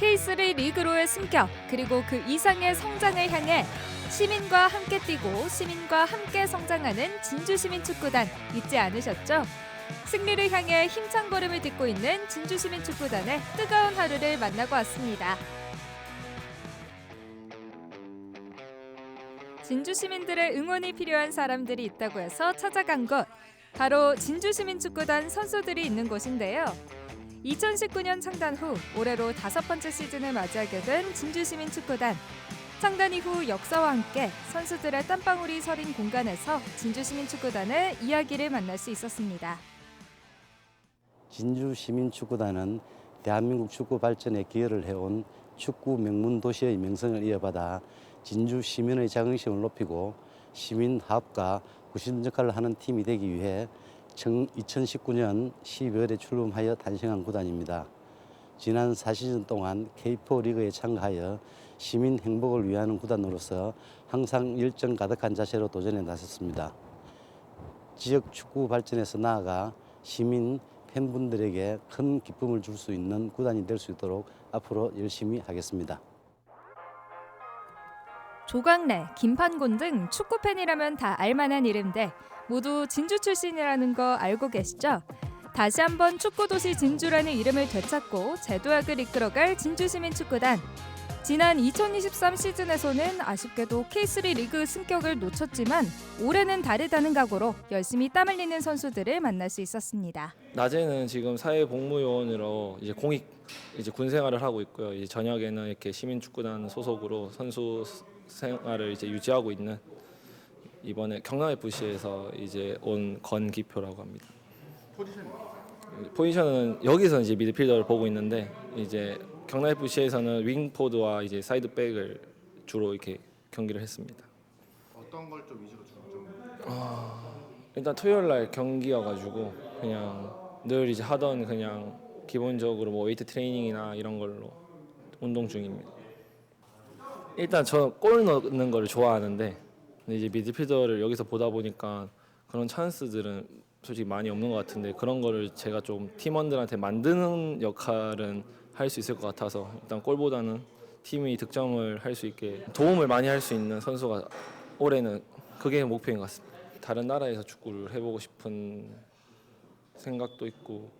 K3 리그로의 승격 그리고 그 이상의 성장을 향해 시민과 함께 뛰고 시민과 함께 성장하는 진주시민축구단 잊지 않으셨죠? 승리를 향해 힘찬 걸음을 딛고 있는 진주시민축구단의 뜨거운 하루를 만나고 왔습니다. 진주 시민들의 응원이 필요한 사람들이 있다고 해서 찾아간 곳 바로 진주 시민축구단 선수들이 있는 곳인데요. 2019년 창단 후 올해로 다섯 번째 시즌을 맞이하게 된 진주 시민 축구단. 창단 이후 역사와 함께 선수들의 땀방울이 서린 공간에서 진주 시민 축구단의 이야기를 만날 수 있었습니다. 진주 시민 축구단은 대한민국 축구 발전에 기여를 해온 축구 명문 도시의 명성을 이어받아 진주 시민의 자긍심을 높이고 시민 화합과 구신 역할을 하는 팀이 되기 위해 2019년 12월에 출범하여 탄생한 구단입니다. 지난 4시즌 동안 K4 리그에 참가하여 시민 행복을 위하는 구단으로서 항상 열정 가득한 자세로 도전에 나섰습니다. 지역 축구 발전에서 나아가 시민 팬분들에게 큰 기쁨을 줄 수 있는 구단이 될 수 있도록 앞으로 열심히 하겠습니다. 조광래, 김판곤 등 축구 팬이라면 다 알만한 이름들 모두 진주 출신이라는 거 알고 계시죠? 다시 한번 축구 도시 진주라는 이름을 되찾고 제도약을 이끌어갈 진주시민축구단. 지난 2023 시즌에서는 아쉽게도 K3 리그 승격을 놓쳤지만 올해는 다르다는 각오로 열심히 땀 흘리는 선수들을 만날 수 있었습니다. 낮에는 지금 사회복무요원으로 이제 공익 이제 군 생활을 하고 있고요. 이제 저녁에는 이렇게 시민축구단 소속으로 선수 생활을 이제 유지하고 있는 이번에 경남 FC에서 이제 온 건기표라고 합니다. 포지션은 여기서 이제 미드필더를 보고 있는데 이제 경남 FC에서는 윙포드와 이제 사이드백을 주로 이렇게 경기를 했습니다. 어떤 걸 좀 위주로 중점? 일단 토요일 날 경기여가지고 그냥 늘 이제 하던 그냥 기본적으로 뭐 웨이트 트레이닝이나 이런 걸로 운동 중입니다. 일단 저골 넣는 거를 좋아하는데 근데 이제 미드필더를 여기서 보다 보니까 그런 찬스들은 솔직히 많이 없는 것 같은데 그런 거를 제가 좀 팀원들한테 만드는 역할은 할 수 있을 것 같아서 일단 골보다는 팀이 득점을 할 수 있게 도움을 많이 할 수 있는 선수가 올해는 그게 목표인 것 같습니다. 다른 나라에서 축구를 해보고 싶은 생각도 있고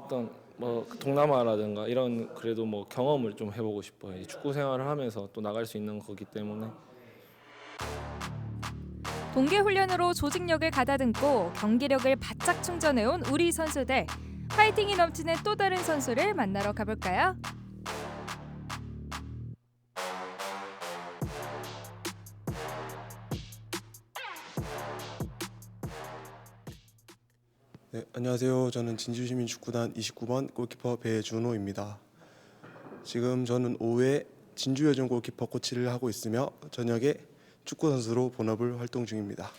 일단 뭐 동남아라든가 이런 그래도 뭐 경험을 좀 해보고 싶어요. 이 축구 생활을 하면서 또 나갈 수 있는 거기 때문에 동계 훈련으로 조직력을 가다듬고 경기력을 바짝 충전해온 우리 선수들. 파이팅이 넘치는 또 다른 선수를 만나러 가볼까요? 네, 안녕하세요. 저는 진주시민 축구단 29번 골키퍼 배준호입니다. 지금 저는 오후에 진주여중 골키퍼 코치를 하고 있으며 저녁에 축구 선수로 본업을 활동 중입니다.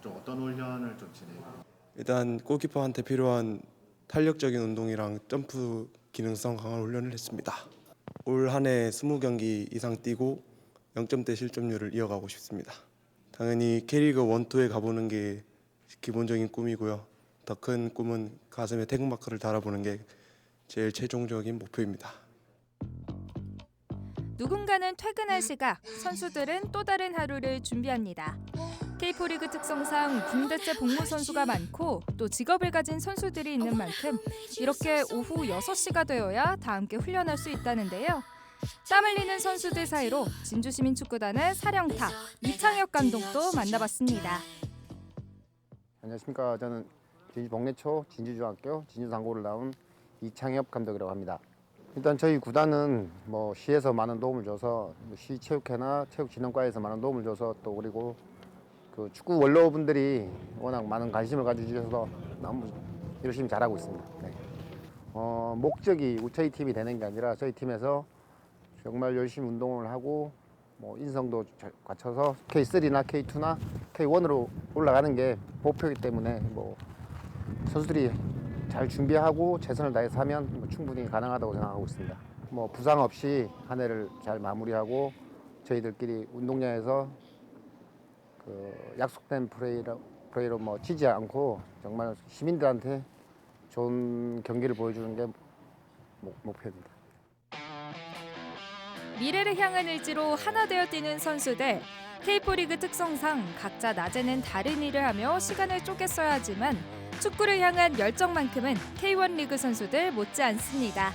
좀 어떤 훈련을 좀 진행해요? 일단 골키퍼한테 필요한 탄력적인 운동이랑 점프 기능성 강화 훈련을 했습니다. 올 한해 20경기 이상 뛰고 0점대 실점률을 이어가고 싶습니다. 당연히 K리그 1, 2에 가보는 게 기본적인 꿈이고요. 더 큰 꿈은 가슴에 태극마크를 달아보는 게 제일 최종적인 목표입니다. 누군가는 퇴근할 시각, 선수들은 또 다른 하루를 준비합니다. K4 리그 특성상 군대째 복무 선수가 많고 또 직업을 가진 선수들이 있는 만큼 이렇게 오후 6시가 되어야 다 함께 훈련할 수 있다는데요. 땀 흘리는 선수들 사이로 진주시민축구단의 사령탑 이창혁 감독도 만나봤습니다. 안녕하십니까. 저는 진주 복내초 진주중학교 진주상고를 나온 이창엽 감독이라고 합니다. 일단 저희 구단은 뭐 시에서 많은 도움을 줘서 뭐시 체육회나 체육진흥과에서 많은 도움을 줘서 또 그리고 그 축구 원로분들이 워낙 많은 관심을 가져주셔서 너무 열심히 잘하고 있습니다. 네. 어, 목적이 저희 팀이 되는 게 아니라 저희 팀에서 정말 열심히 운동을 하고 뭐 인성도 잘 갖춰서 K3나 K2나 K1으로 올라가는 게 목표이기 때문에 뭐 선수들이 잘 준비하고 최선을 다해서 하면 뭐 충분히 가능하다고 생각하고 있습니다. 뭐 부상 없이 한 해를 잘 마무리하고 저희들끼리 운동장에서 그 약속된 플레이로, 플레이로 뭐 지지 않고 정말 시민들한테 좋은 경기를 보여주는 게 목- 목표입니다. 미래를 향한 의지로 하나 되어 뛰는 선수들. K4리그 특성상 각자 낮에는 다른 일을 하며 시간을 쪼개 써야 하지만 축구를 향한 열정만큼은 K1 리그 선수들 못지 않습니다.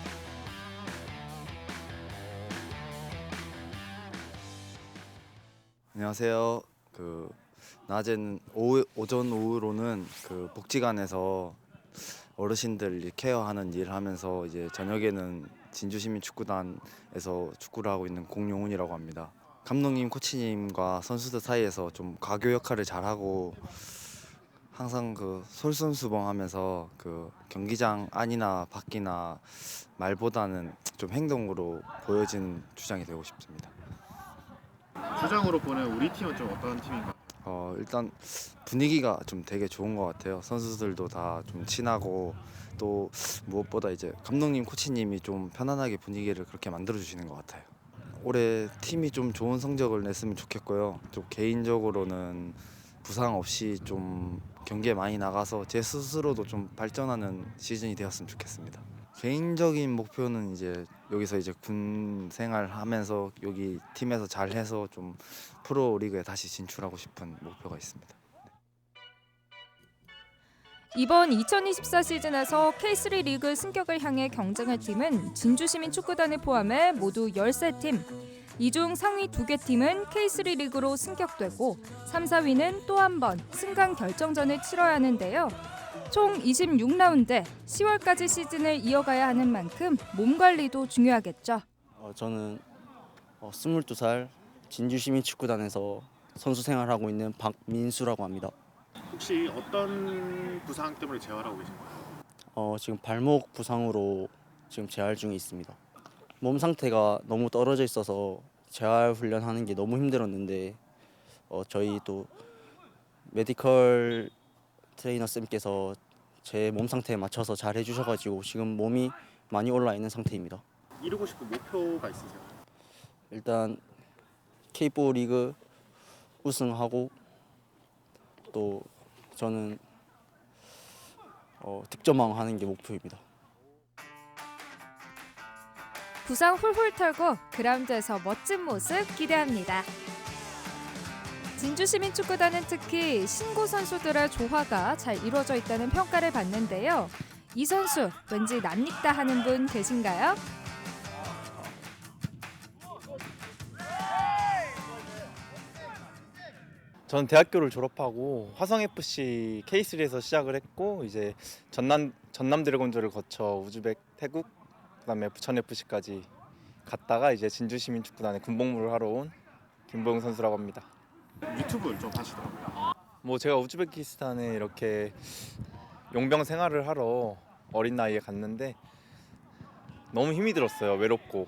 안녕하세요. 그 낮에는 오후, 오전 오후로는 그 복지관에서 어르신들 케어하는 일을 하면서 이제 저녁에는 진주시민 축구단에서 축구를 하고 있는 공용훈이라고 합니다. 감독님, 코치님과 선수들 사이에서 좀 가교 역할을 잘하고 항상 그 솔선수범하면서 그 경기장 안이나 밖이나 말보다는 좀 행동으로 보여지는 주장이 되고 싶습니다. 주장으로 보는 우리 팀은 좀 어떤 팀인가? 어 일단 분위기가 좀 되게 좋은 것 같아요. 선수들도 다 좀 친하고 또 무엇보다 이제 감독님, 코치님이 좀 편안하게 분위기를 그렇게 만들어 주시는 것 같아요. 올해 팀이 좀 좋은 성적을 냈으면 좋겠고요. 좀 개인적으로는 부상 없이 좀 경기에 많이 나가서 제 스스로도 좀 발전하는 시즌이 되었으면 좋겠습니다. 개인적인 목표는 이제 여기서 이제 군 생활하면서 여기 팀에서 잘해서 좀 프로 리그에 다시 진출하고 싶은 목표가 있습니다. 이번 2024 시즌에서 K3 리그 승격을 향해 경쟁할 팀은 진주시민 축구단을 포함해 모두 13팀. 이 중 상위 2개 팀은 K3 리그로 승격되고 3, 4위는 또 한 번 승강 결정전을 치러야 하는데요. 총 26라운드 10월까지 시즌을 이어가야 하는 만큼 몸 관리도 중요하겠죠. 어, 저는 어, 22살 진주시민 축구단에서 선수 생활하고 있는 박민수라고 합니다. 혹시 어떤 부상 때문에 재활하고 계신가요? 어, 지금 발목 부상으로 지금 재활 중에 있습니다. 몸 상태가 너무 떨어져 있어서 재활 훈련하는 게 너무 힘들었는데 어, 저희 또 메디컬 트레이너 쌤께서 제 몸 상태에 맞춰서 잘 해주셔가지고 지금 몸이 많이 올라 있는 상태입니다. 이루고 싶은 목표가 있으세요? 일단 K4 리그 우승하고 또 저는 어, 득점왕 하는 게 목표입니다. 부상 훌훌 털고 그라운드에서 멋진 모습 기대합니다. 진주시민 축구단은 특히 신고 선수들의 조화가 잘 이루어져 있다는 평가를 받는데요. 이 선수 왠지 낯익다 하는 분 계신가요? 저는 대학교를 졸업하고 화성 FC K3에서 시작을 했고 이제 전남 전남 드래곤즈를 거쳐 우즈벡, 태국, 그다음에 부천 FC까지 갔다가 이제 진주 시민 축구단에 군복무를 하러 온 김보영 선수라고 합니다. 유튜브를 좀 하시더라고요. 뭐 제가 우즈베키스탄에 이렇게 용병 생활을 하러 어린 나이에 갔는데 너무 힘이 들었어요. 외롭고.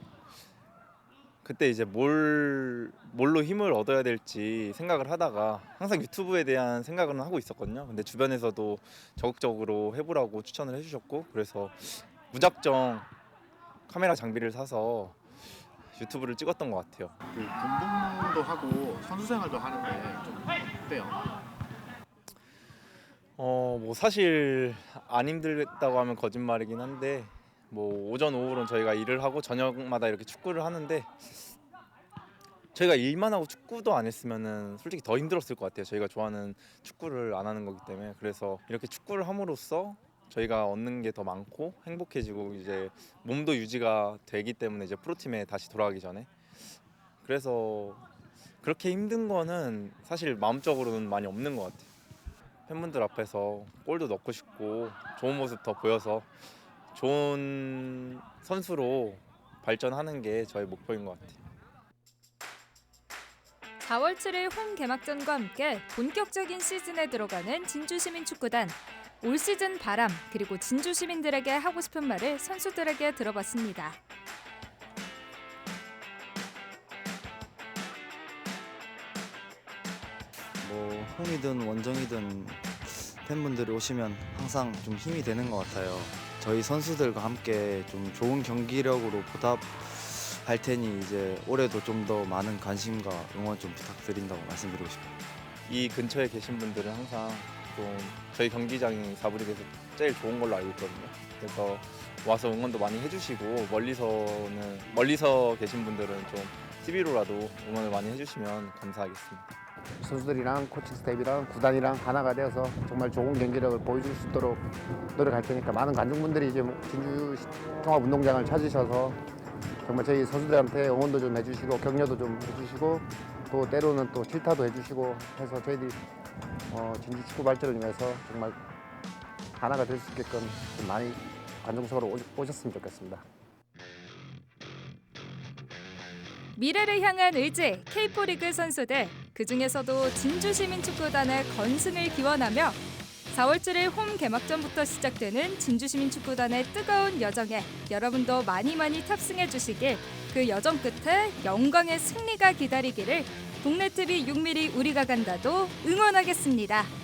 그때 이제 뭘 뭘로 힘을 얻어야 될지 생각을 하다가 항상 유튜브에 대한 생각은 하고 있었거든요. 근데 주변에서도 적극적으로 해보라고 추천을 해주셨고 그래서 무작정 카메라 장비를 사서 유튜브를 찍었던 것 같아요. 그 군복무도 하고 선수 생활도 하는데 좀 어때요? 어, 뭐 사실 안 힘들다고 하면 거짓말이긴 한데 뭐 오전 오후로는 저희가 일을 하고 저녁마다 이렇게 축구를 하는데 저희가 일만 하고 축구도 안 했으면은 솔직히 더 힘들었을 것 같아요. 저희가 좋아하는 축구를 안 하는 거기 때문에 그래서 이렇게 축구를 함으로써 저희가 얻는 게 더 많고 행복해지고 이제 몸도 유지가 되기 때문에 이제 프로팀에 다시 돌아가기 전에 그래서 그렇게 힘든 거는 사실 마음적으로는 많이 없는 것 같아요. 팬분들 앞에서 골도 넣고 싶고 좋은 모습 더 보여서 좋은 선수로 발전하는 게 저의 목표인 것 같아요. 4월 7일 홈 개막전과 함께 본격적인 시즌에 들어가는 진주시민 축구단. 올 시즌 바람 그리고 진주 시민들에게 하고 싶은 말을 선수들에게 들어봤습니다. 뭐 홈이든 원정이든 팬분들이 오시면 항상 좀 힘이 되는 것 같아요. 저희 선수들과 함께 좀 좋은 경기력으로 보답할 테니 이제 올해도 좀 더 많은 관심과 응원 좀 부탁드린다고 말씀드리고 싶어요. 이 근처에 계신 분들은 항상 좀 저희 경기장이 사부리에서 제일 좋은 걸로 알고 있거든요. 그래서 와서 응원도 많이 해주시고 멀리서는 멀리서 계신 분들은 좀 TV로라도 응원을 많이 해주시면 감사하겠습니다. 선수들이랑 코칭 스태프랑 구단이랑 하나가 되어서 정말 좋은 경기력을 보여줄 수 있도록 노력할 테니까 많은 관중분들이 이제 진주 통합운동장을 찾으셔서 정말 저희 선수들한테 응원도 좀 해주시고 격려도 좀 해주시고 또 때로는 또 질타도 해주시고 해서 저희들이 어, 진주 축구 발전을 위해서 정말 하나가 될 수 있게끔 좀 많이 관중 속으로 오셨- 오셨으면 좋겠습니다. 미래를 향한 의지 K4리그 선수들 그 중에서도 진주시민축구단의 건승을 기원하며 4월 7일 홈 개막전부터 시작되는 진주시민축구단의 뜨거운 여정에 여러분도 많이 많이 탑승해 주시길 그 여정 끝에 영광의 승리가 기다리기를 동네 TV 6mm 우리가 간다도 응원하겠습니다.